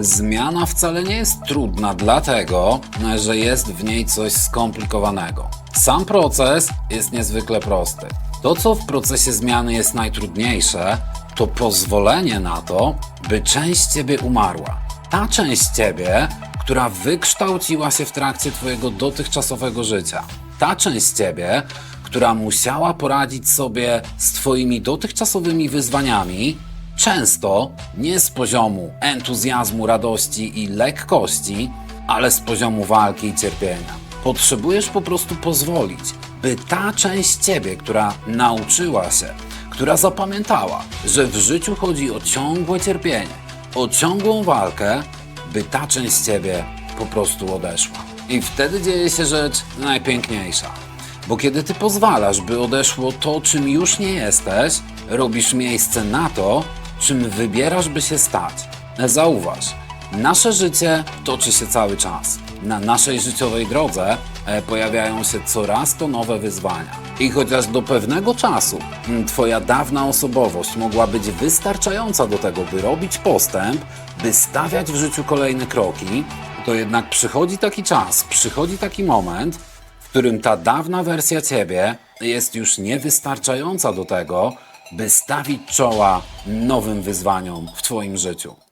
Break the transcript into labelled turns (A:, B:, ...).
A: Zmiana wcale nie jest trudna, dlatego że jest w niej coś skomplikowanego. Sam proces jest niezwykle prosty. To, co w procesie zmiany jest najtrudniejsze, to pozwolenie na to, by część ciebie umarła. Ta część ciebie, która wykształciła się w trakcie twojego dotychczasowego życia. Ta część ciebie, która musiała poradzić sobie z twoimi dotychczasowymi wyzwaniami, często nie z poziomu entuzjazmu, radości i lekkości, ale z poziomu walki i cierpienia. Potrzebujesz po prostu pozwolić, by ta część ciebie, która nauczyła się, która zapamiętała, że w życiu chodzi o ciągłe cierpienie, o ciągłą walkę, by ta część ciebie po prostu odeszła. I wtedy dzieje się rzecz najpiękniejsza. Bo kiedy ty pozwalasz, by odeszło to, czym już nie jesteś, robisz miejsce na to, czym wybierasz, by się stać. Zauważ, nasze życie toczy się cały czas. Na naszej życiowej drodze e, pojawiają się coraz to nowe wyzwania. I chociaż do pewnego czasu mm, Twoja dawna osobowość mogła być wystarczająca do tego, by robić postęp, by stawiać w życiu kolejne kroki, to jednak przychodzi taki czas, przychodzi taki moment, w którym ta dawna wersja ciebie jest już niewystarczająca do tego, by stawić czoła nowym wyzwaniom w Twoim życiu.